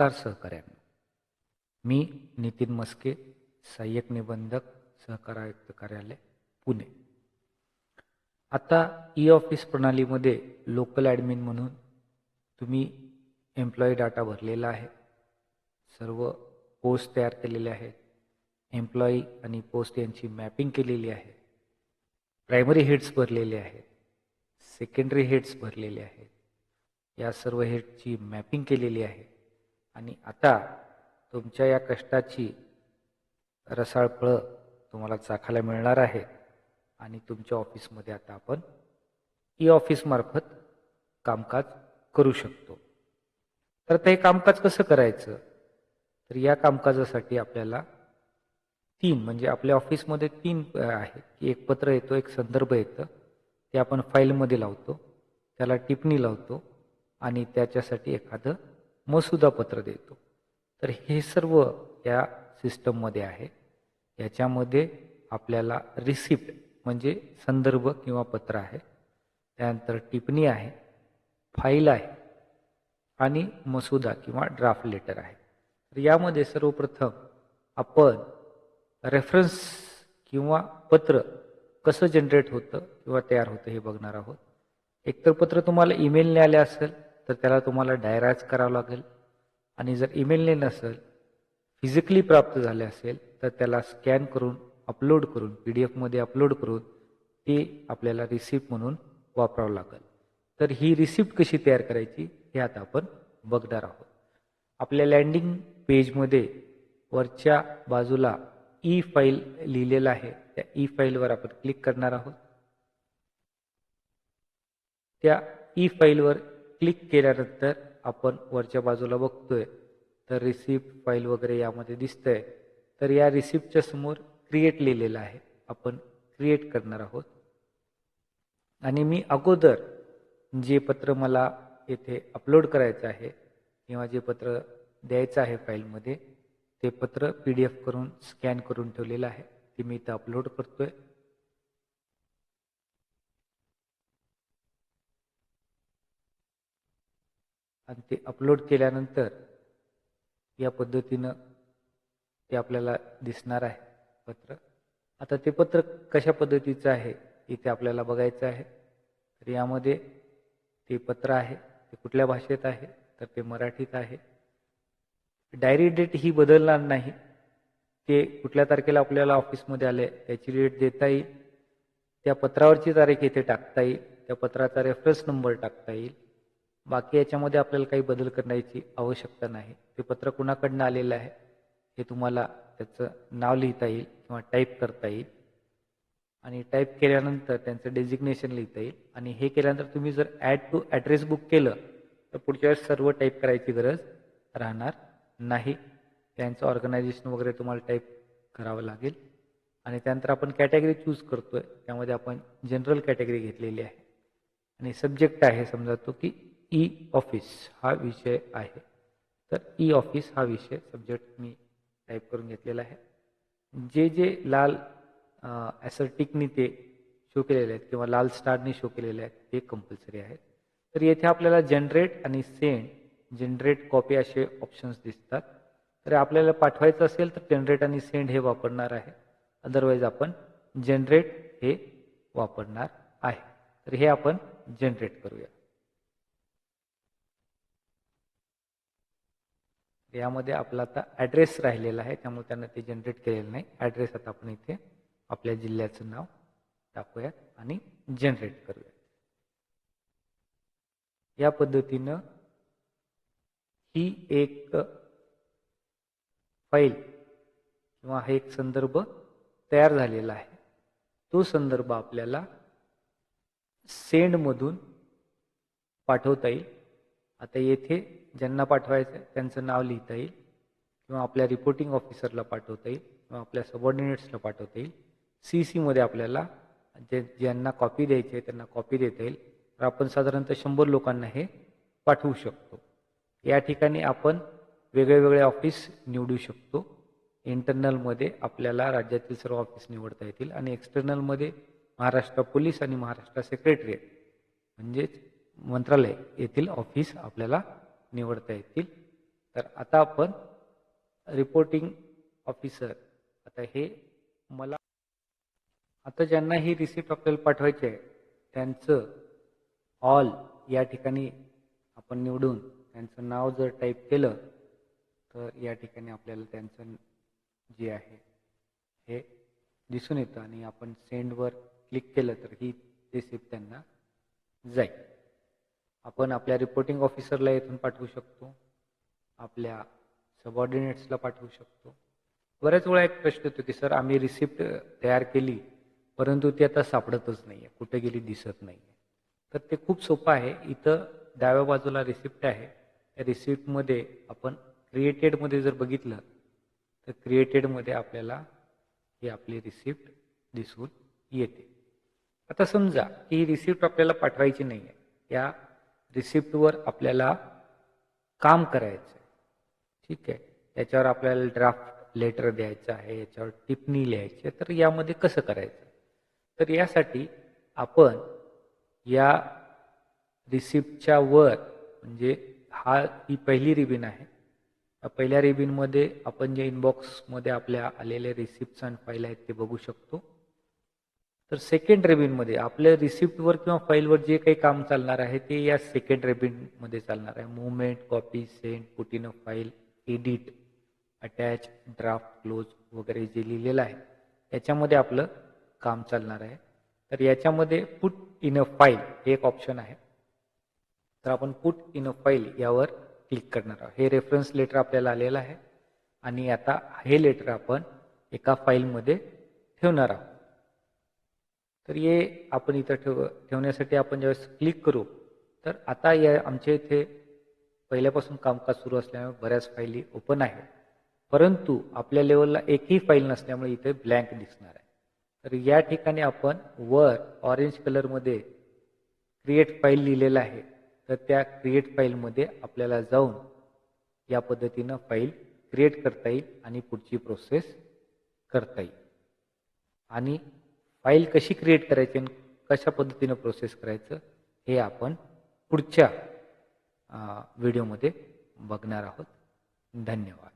नमस्कार सहकार्यांनो. मी नितीन मस्के सहाय्यक निबंधक सहकार आयुक्त कार्यालय पुणे. आता ई ऑफिस प्रणालीमध्ये लोकल ॲडमिन म्हणून तुम्ही एम्प्लॉई डाटा भरलेला आहे. सर्व पोस्ट तयार केलेले आहेत. एम्प्लॉई आणि पोस्ट यांची मॅपिंग केलेली आहे. प्रायमरी हेड्स भरलेले आहेत. सेकंडरी हेड्स भरलेले आहेत. या सर्व हेडची मॅपिंग केलेली आहे. आणि आता तुमच्या या कष्टाची रसाळ फळं तुम्हाला चाखायला मिळणार आहे. आणि तुमच्या ऑफिसमध्ये आता आपण ई ऑफिसमार्फत कामकाज करू शकतो. तर आता हे कामकाज कसं करायचं? तर या कामकाजासाठी आपल्याला तीन म्हणजे आपल्या ऑफिसमध्ये तीन आहे. की एक पत्र येतो एक संदर्भ येतं. ते आपण फाईलमध्ये लावतो. त्याला टिपणी लावतो. आणि त्याच्यासाठी एखादं मसुदा पत्र देतो. तर हे सर्व या सिस्टममध्ये आहे. याच्यामध्ये आपल्याला रिसिप्ट म्हणजे संदर्भ किंवा पत्र आहे. त्यानंतर टिप्पणी आहे फाईल आहे आणि मसुदा किंवा ड्राफ्ट लेटर आहे. तर यामध्ये सर्वप्रथम आपण रेफरन्स किंवा पत्र कसं जनरेट होतं किंवा तयार होतं हे बघणार आहोत. एकतर पत्र तुम्हाला ईमेलने आले असेल तर त्याला तुम्हाला डायराज करावं लागेल. आणि जर ईमेलने नसेल फिजिकली प्राप्त झाले असेल तर त्याला स्कॅन करून अपलोड करून पी डी एफमध्ये अपलोड करून ते आपल्याला रिसिप्ट म्हणून वापरावं लागेल. तर ही रिसिप्ट कशी तयार करायची हे आता आपण बघणार आहोत. आपल्या लँडिंग पेजमध्ये वरच्या बाजूला ई फाईल लिहिलेलं आहे. त्या ई फाईलवर आपण क्लिक करणार आहोत. त्या ई फाईलवर क्लिक केल्यानंतर आपण वरच्या बाजूला बघतोय तर रिसिप्ट फाईल वगैरे यामध्ये दिसतंय. तर या रिसिप्टच्या समोर क्रिएट लिहिलेलं आहे. आपण क्रिएट करणार आहोत. आणि मी अगोदर जे पत्र मला येथे अपलोड करायचं आहे किंवा जे पत्र द्यायचं आहे फाईलमध्ये ते पत्र पी डी एफ करून स्कॅन करून ठेवलेलं आहे. ते मी इथं अपलोड करतोय. आणि ते अपलोड केल्यानंतर या पद्धतीनं ते आपल्याला दिसणार आहे पत्र. आता ते पत्र कशा पद्धतीचं आहे इथे आपल्याला बघायचं आहे. तर यामध्ये ते पत्र आहे ते कुठल्या भाषेत आहे तर ते मराठीत आहे. डायरी डेट ही बदलणार नाही. ते कुठल्या तारखेला आपल्याला ऑफिसमध्ये आले त्याची डेट देता येईल. त्या पत्रावरची तारीख इथे टाकता येईल. त्या पत्राचा रेफरन्स नंबर टाकता येईल. बाकी याच्यामध्ये आपल्याला काही बदल करण्याची आवश्यकता नाही. ते पत्र कुणाकडनं आलेलं आहे हे तुम्हाला त्याचं नाव लिहिता येईल किंवा टाईप करता येईल. आणि टाईप केल्यानंतर त्यांचं डेजिग्नेशन लिहिता येईल. आणि हे केल्यानंतर तुम्ही जर ॲड टू ॲड्रेस बुक केलं तर पुढच्या वेळेस सर्व टाईप करायची गरज राहणार नाही. त्यांचं ऑर्गनायझेशन वगैरे तुम्हाला टाईप करावं लागेल. आणि त्यानंतर आपण कॅटेगरी चूज करतोय. त्यामध्ये आपण जनरल कॅटेगरी घेतलेली आहे. आणि सब्जेक्ट आहे समजा तो की ई ऑफिस हा विषय आहे. तर ई ऑफिस हा विषय सब्जेक्ट मी टाईप करून घेतलेला आहे. जे जे लाल ॲसर्टिकनी ते शो केलेले आहेत किंवा लाल स्टारने शो केलेले आहेत ते कंपल्सरी आहेत. तर येथे आपल्याला जनरेट आणि सेंड जनरेट कॉपी असे ऑप्शन्स दिसतात. तर आपल्याला पाठवायचं असेल तर जनरेट आणि सेंड हे वापरणार आहे. अदरवाईज आपण जनरेट हे वापरणार आहे. तर हे आपण जनरेट करूया. यामध्ये आपला आता ॲड्रेस राहिलेला आहे त्यामुळे त्यांना ते जनरेट केलेलं नाही. ॲड्रेस आता आपण इथे आपल्या जिल्ह्याचं नाव टाकूयात आणि जनरेट करूयात. या पद्धतीनं ही एक फाईल किंवा हा एक संदर्भ तयार झालेला आहे. तो संदर्भ आपल्याला सेंडमधून पाठवता येईल. आता येथे ज्यांना पाठवायचं आहे त्यांचं नाव लिहिता येईल किंवा आपल्या रिपोर्टिंग ऑफिसरला पाठवता येईल किंवा आपल्या सबॉर्डिनेट्सला पाठवता येईल. सी सीमध्ये आपल्याला जे ज्यांना कॉपी द्यायची आहे त्यांना कॉपी देता येईल. तर आपण साधारणतः शंभर लोकांना हे पाठवू शकतो. या ठिकाणी आपण वेगळे वेगळे ऑफिस निवडू शकतो. इंटरनलमध्ये आपल्याला राज्यातील सर्व ऑफिस निवडता येतील आणि एक्सटर्नलमध्ये महाराष्ट्र पोलीस आणि महाराष्ट्र सेक्रेटरीएट म्हणजेच मंत्रालय येथील ऑफिस आपल्याला निवडता येतील. तर आता आपण रिपोर्टिंग ऑफिसर आता हे मला आता ज्यांना ही रिसिप्ट आपल्याला पाठवायची आहे त्यांचं ऑल या ठिकाणी आपण निवडून त्यांचं नाव जर टाईप केलं तर या ठिकाणी आपल्याला त्यांचं जे आहे हे दिसून येतं आणि आपण सेंडवर क्लिक केलं तर ही रिसिप्ट त्यांना जाईल. आपण आपल्या रिपोर्टिंग ऑफिसरला येथून पाठवू शकतो. आपल्या सबऑर्डिनेट्सला पाठवू शकतो. बऱ्याच वेळा एक प्रश्न येतो की सर आम्ही रिसिप्ट तयार केली परंतु ती आता सापडतच नाही आहे कुठे गेली दिसत नाही आहे तर ते खूप सोपं आहे. इथं डाव्या बाजूला रिसिप्ट आहे. त्या रिसिप्टमध्ये आपण क्रिएटेडमध्ये जर बघितलं तर क्रिएटेडमध्ये आपल्याला ही आपली रिसिप्ट दिसून येते. आता समजा की ही रिसिप्ट आपल्याला पाठवायची नाही आहे या रिसिप्टवर आपल्याला काम करायचं आहे ठीक आहे? त्याच्यावर आपल्याला ड्राफ्ट लेटर द्यायचं आहे याच्यावर टिप्पणी लिहायची आहे तर यामध्ये कसं करायचं? तर यासाठी आपण या रिसिप्टच्या वर म्हणजे हा ही पहिली रिबिन आहे. पहिल्या रिबिनमध्ये आपण जे इनबॉक्समध्ये आपल्या आलेले रिसिप्ट्स आणि फाईल आहेत ते बघू शकतो. तर सेकंड रेबिनमध्ये आपल्या रिसिप्टवर किंवा फाईलवर जे काही काम चालणार आहे ते या सेकंड रेबिनमध्ये चालणार आहे. Movement copy send put in a file edit attach draft close वगैरे जे लिहिलेलं आहे याच्यामध्ये आपलं काम चालणार आहे. तर याच्यामध्ये पुट इन अ फाईल हे एक ऑप्शन आहे. तर आपण पुट इन अ फाईल यावर क्लिक करणार आहोत. हे रेफरन्स लेटर आपल्याला आलेलं आहे. आणि आता हे लेटर आपण एका फाईलमध्ये ठेवणार आहोत. तर ये आपण इथं ठेव ठेवण्यासाठी आपण ज्यावेळेस क्लिक करू तर आता या आमच्या इथे पहिल्यापासून कामकाज सुरू असल्यामुळे बऱ्याच फाईली ओपन आहेत. परंतु आपल्या लेवलला एकही फाईल नसल्यामुळे इथे ब्लँक दिसणार आहे. तर या ठिकाणी आपण वर ऑरेंज कलरमध्ये क्रिएट फाईल लिहिलेलं आहे. तर त्या क्रिएट फाईलमध्ये आपल्याला जाऊन या पद्धतीनं फाईल क्रिएट करता येईल आणि पुढची प्रोसेस करता येईल. आणि फाईल कशी क्रिएट करायची आणि कशा पद्धतीनं प्रोसेस करायचं हे आपण पुढच्या व्हिडिओमध्ये बघणार आहोत. धन्यवाद.